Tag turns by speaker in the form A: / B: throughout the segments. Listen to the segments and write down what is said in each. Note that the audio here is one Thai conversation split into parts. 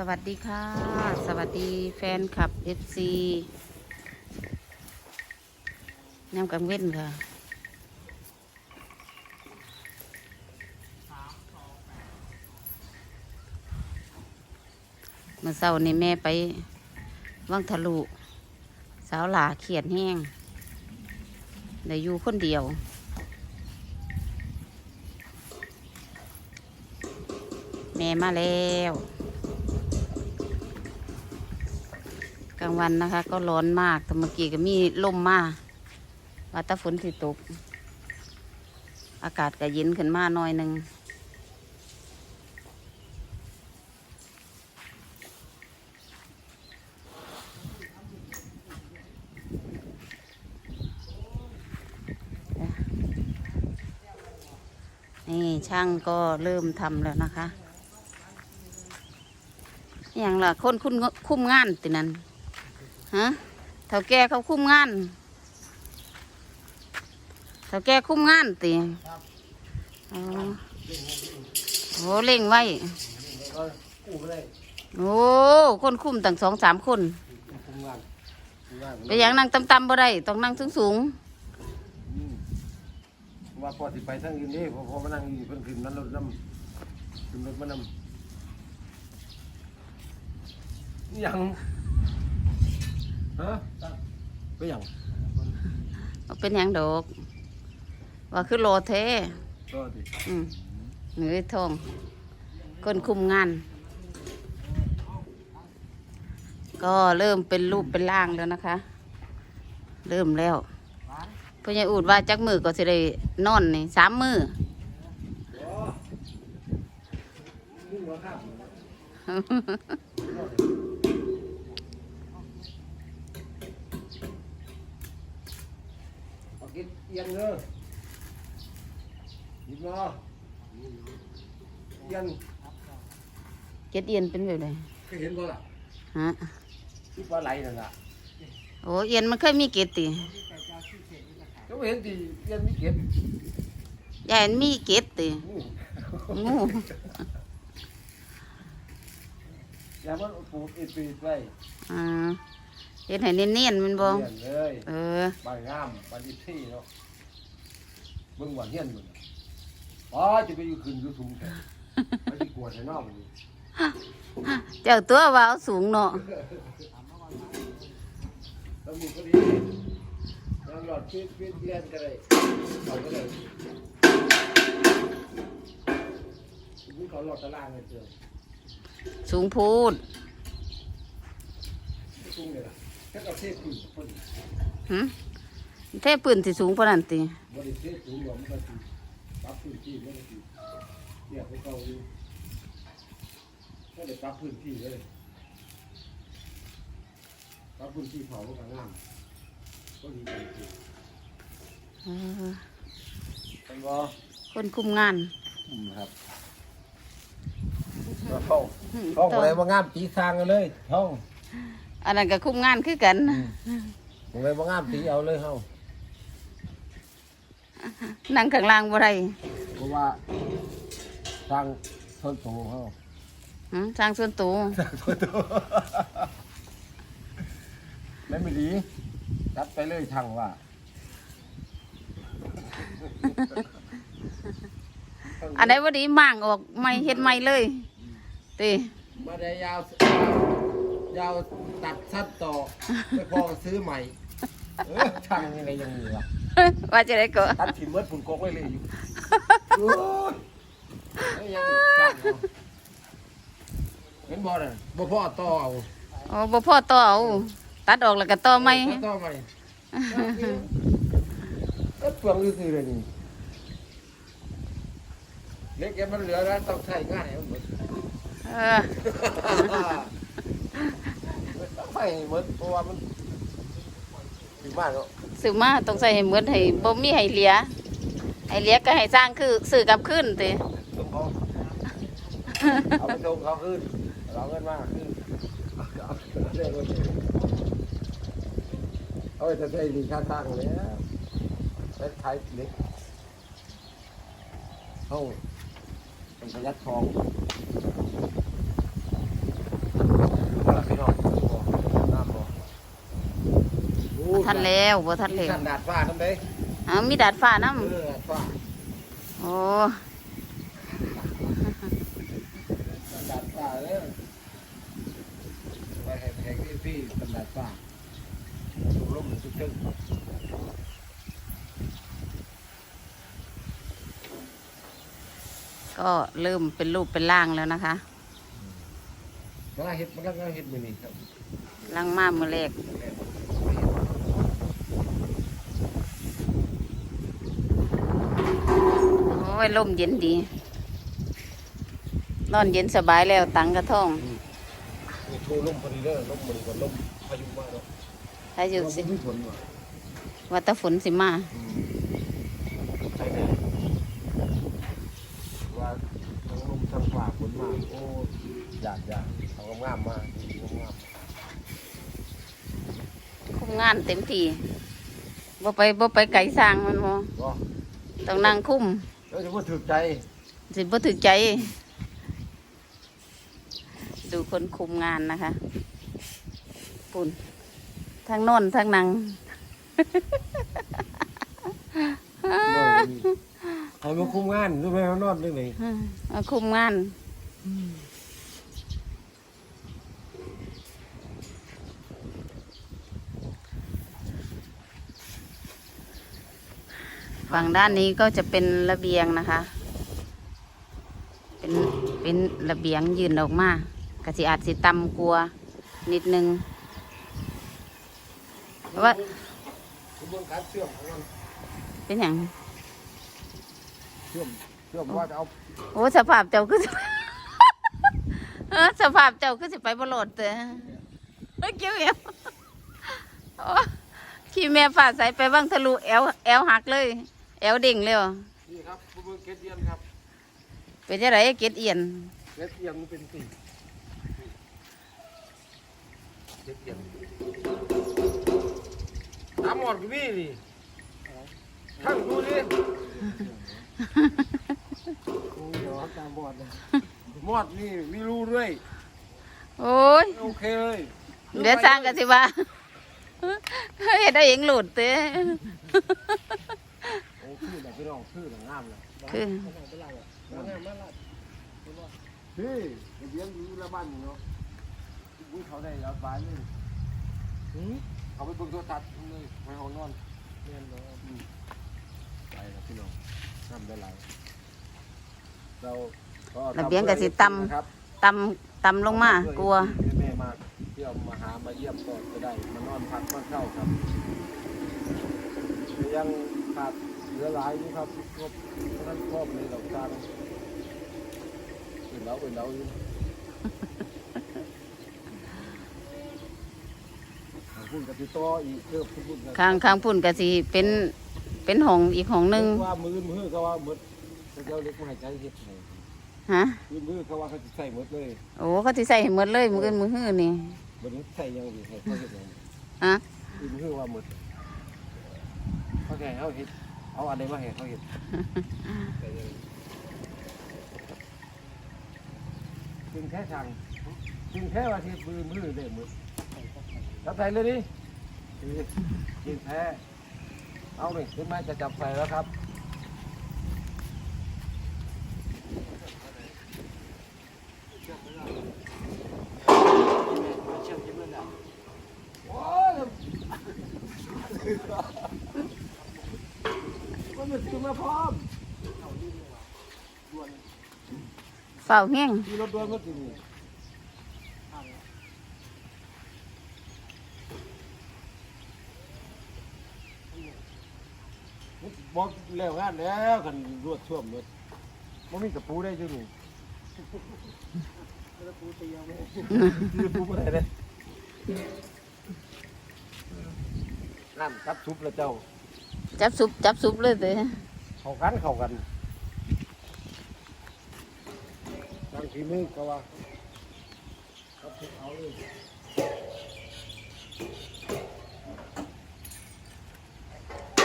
A: สวัสดีค่ะ สวัสดีแฟนคลับ FC แนวกังเว้นค่ะ เมื่อเช้านี่แม่ไปวังทะลุ สาวหลาเขียนแห้งได้อยู่คนเดียวแม่มาแล้ว กลางวันนะคะ ก็ร้อนมากแต่เมื่อกี้ก็มีลมมาว่าแตาฝนสิตก อากาศก็เย็นขึ้นมาหน่อยหนึ่งนี่ช่างก็เริ่มทำแล้วนะคะ อย่างละคนคุณคุมงานตินั้น ฮะเท่าแก่เขาคุ้มงานเท่าแก่คุ้มงานติอ๋อโอ้เล่งไว้ โอ้คนคุ้มตั้งสองสามคนไปอย่างนั่งต่ำๆบ่ได้ต้องนั่งสูงสูง
B: ว่าพอสิไปทั้งยืนนี่พอพอมานั่งอยู่เพิ่นขึ้นนั้นรถน้ำขึ้นรถมานำอิหยัง ฮะไปหยัง
A: ๆเอาเป็นอย่างดอก ว่าคือโลเท
B: ก็ดิ
A: อืมเหนื่อยทองคนคุมงาน ก็เริ่มเป็นรูปเป็นร่างแล้วนะคะ เริ่มแล้วพ่อใหญ่อูดว่าจักมือก็สิได้นอนนี่สามมือ
B: มุ่งหัวข้ามเอา กินเอียงเด้อหยิบมาเอียง
A: เจ็ดเอียนเป็นแบบไร
B: เคยเห็นบ่ล่ะ
A: ฮะ
B: ที่ปลาไหลนั่นล่ะ
A: โอ้เอียนมันเคยมีเกตติ
B: ก็เห็นที่เอียนมีเก็บ
A: ยายมีเกตติ
B: งู
A: งู
B: อย่ามันปลูกอีปีไป
A: อ่า เฮ็ดให้เนียนๆแมันบ่
B: เรียนเลย
A: เออ
B: บ้านงามบ้านที่ที่เนาะเบิ่งหวานเฮียนเบิ่งอ๋อจะไปอยู่ขึ้นอยู่สูงแท้ไปที่กวดให้นอกมันนี่
A: เจ้าตัวว่าเอาสูงเนาะ
B: แล้วมีพอดียังหลอดเพี้ยนเพี้ยนเพี้ยนก็ได้เอาก็ได้มีเขาหลอดตารางเลยเจอ
A: สูงพูด
B: สูงเลยล่ะ แค่เราเทพื้นพื้น
A: หึเทปืนสิสูงปานนั้นติ
B: บริเทสูงหลอมก็คือปรับพื้นที่ไม่ได้คือเรียกพวกเขาอยู่ก็เลยปรับพื้นที่เลยปรับพื้นที่เผาก็งามก็ดีจังสิ
A: เออ
B: เป็นบ่
A: คนคุมงาน
B: ครับท่องท่องอะไรว่างามตีสร้างกันเลยท่อง
A: อันนั้นก็คุมงานคือกัน
B: อะไรว่างามตีเอาเลยเฮา
A: นั่งข้างล่างบ่ได้
B: เพราะว่าสร้างต้นโตเฮา
A: หึสร้างส่วนตัว
B: สร้างต้นโตไม่ไม่ดีจัดไปเลยช่างว่า
A: อันใดบ่ดีมั่างออกไม่เฮ็ดไม่เลยติ
B: มาได้ยาวยาว ตัดสั้นต่อไม่พอก็ซื้อใหม่ เออช่างยังไงยังมีวะ
A: ว่าจะได้ก็
B: ตัดถิ่มเมื่อฝุ่นกกไว้เลยอยู่โอ้ยเอ้ยยังช่างเอาเห็นบ่น่ะบ่พ่อต่อเอา
A: อ๋อบ่พอต่อเอาตัดออกแล้วก็ต่อใหม่
B: ต่อใหม่ก็เปลืองซื่อๆเลยนี่เล็กแกมันเหลือแล้วต้องใช้ง่ายมันหมด
A: เออ
B: ไม่หมดเพราะว่ามันถึงมากแล้ว
A: ซื้อมาต้องใส่ให้หมดให้บ่มีให้เหลือให้เหลือก็ให้สร้างคือซื้อกลับคืนติ
B: ส่งเขาเอาไปส่งเขาขึ้นเราเงินมากขึ้นเอาเรื่องเลยเอาไปจะใช้ดีค่าสร้างเลยใช้ขายเล็กเอาเป็นประหยัดทอง
A: ทันแล้วบ่ทันแล้ว
B: สันดาดฟ้าน้ำเด้
A: อ้าวมีดาดฟ้านํ
B: เออดาดฟ้า
A: โอ้
B: สันดาดฟ้าเลยไปให้แข่งที่พี่สันดาดฟ้าสูงลมสุดตึง
A: ก็เริ่มเป็นรูปเป็นร่างแล้วนะคะ
B: มันก็เห็ดมันก็เห็ดมือนี่ครับ
A: ร่างมามือแรกโอ้ ยลมเย็นดี นอนเย็นสบายแล้วตังกระท่อง
B: มีโทรลมพอดีเด้อลมมันก็ลมพายุมาเนาะ
A: ถ้าอยู่สิ
B: ว่าบ่มีฝนว่ะ
A: ว่าแตะฝนสิมา
B: อืมใช่แน่ว่าทั้งลมทั้งฟ้าฝนมาโอ้อยากอยากเอางามๆมาดีๆงาม
A: คุมงานเต็มที่บ่ไปบ่ไปไก่สร้างมันบ่
B: ๆก็
A: ต้องนั่งคุม
B: แล้วจะพูดถูกใจ
A: สิบ่ถึกใจ ดูคนคุมงานนะคะ ปุ่นทั้งโนอนทั้งนัง
B: เอามาคุมงานรู้ไหมเขานอนเรื่องไหน
A: มาคุมงาน ฝั่งด้านนี้ก็จะเป็นระเบียงนะคะ เป็นเป็นระเบียงยืนออกมากะสิอาจสิต่ำกลัวานิดนึงเพราะว่า
B: กระบวนการเชื่อมของมัน
A: เป็นอย่าง
B: เชื่อมเชื่อมว่าจะเอา
A: โอ้สภาพเจ้าคือสิเออสภาพเจ้าคือสิไปบโลดเตอเฮ้ยเกี่ยวเอวโอ้ขี่แม่ฝ่าใสไปบ้างทะลุแอวแอวหักเลย แอวดิ่งเลยว่ะ
B: นี่ครับกระบวนเกล็ดเยียนครับ
A: เป็นจะไรเกตเอียน
B: เกล็ดเยียนมันเป็นสี่เกล็ดเยียนตามหมอดก็มีนี่ทั้งดูดิโอ้ยเดี๋ยวตามหมอดนะหมอดนี่มีรูด้วย
A: โอ้ย
B: โอเคเลย
A: เดี๋ยวสร้างกันสิว่าเฮ็ดได้เองหลุดเต้
B: โอ้คือแบบพี่น้องคือแบบงามเลย
A: คือ
B: พี่เลี้ยงอยู่ละบ้านเนาะวุ้ยเขาได้แล้วบ้านนี่เขาไปเบิ่งโทรทัศน์เลยไปห้องนอนเงี้ยเนาะไปแล้วพี่น้องทำได้หลายเราก็
A: ระเบียงก็สิต่ำ
B: ครับ
A: ตำตำลงมากลัว
B: แม่มาเที่ยวมาหามาเยี่ยมก็จะได้มานอนพักมาเช่าครับ ยังขาดเห ลือหลายอยู่ครับครบนั้นครอบเลยเราสร้างเป็นเราเป็นเราอยู่ทางพุ่นกับติดต่ออีกเพิ่มพุ่นกัน
A: ข้างข้างพุ่นก็สิเป็นเป็นห้องอีกห้องหนึง
B: ว่ามือมือเขาว่าหมดเขาเจ้าเล็กมาให้ใจเฮ็ดให้
A: ฮะ
B: มือมือเขาว่าเขาจะใส่หมดเลย
A: โอ้เขาสิใส่ให้หมดเลยมืออนมือหื้อนี่
B: บ่ได้ใส่ยังดีให้เขาเฮ็ดหยัง
A: ฮะ
B: มือมือว่าหมดเขาแค่เขาเฮ็ด เอาอะไรมาให้เขาเฮ็ดกินแค่สั่งกินแค่ว่าที่มือมือได้หมดจับใส่เลยดิกินแพ้เอาเลยขึ้นมาจะจับใส่แล้วครับโอ้ย มันมันคือมาพร้อม
A: เฝ้าแห้ง
B: มีรถด่วนมาถึงบอกแล้วงานแล้วกันรวดช่วมรถมันมีกระปูได้จังหนึ่งกระปูตีเอาไหมกระปูอะไรเนั่ยนครับซุปแล้วเจ้า
A: จับซุปจับซุปเลยเต้
B: เข้ากันเข้ากันตั้งทีมือก็ว่าครับเอาเลย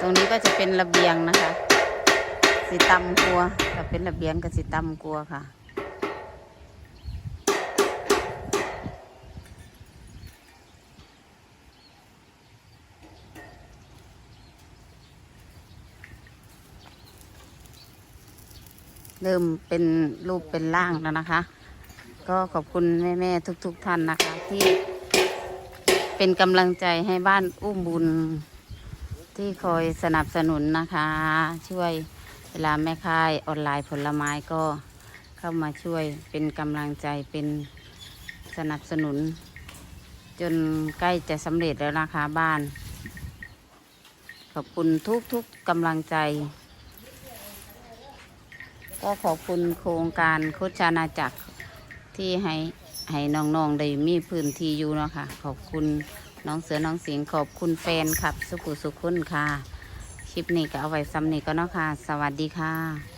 A: ตรงนี้ก็จะเป็นระเบียงนะคะ สิตำกลัวถ้าเป็นระเบียงก็สิตำกลัวค่ะ
B: เริ่
A: มเป็นรูปเป็นร่างแล้วนะคะ ก็ขอบคุณแม่ๆทุกๆท่านนะคะ ที่เป็นกำลังใจให้บ้านอุ้มบุญ ที่คอยสนับสนุนนะคะ ช่วยเวลาแม่ค้ายออนไลน์ผลไม้ก็เข้ามาช่วยเป็นกำลังใจเป็นสนับสนุน จนใกล้จะสำเร็จแล้วนะคะบ้าน ขอบคุณทุกๆกำลังใจ ก็ขอบคุณโครงการโคชานาจักรที่ให้ให้น้องๆได้มีพื้นที่อยู่เนาะค่ะ ขอบคุณน้องเสือน้องสิงขอบคุณแฟนครับ สุขุสุขุนค่ะ คลิปนี้ก็เอาไว้ซ้ำนี้ก็เนาะค่ะ สวัสดีค่ะ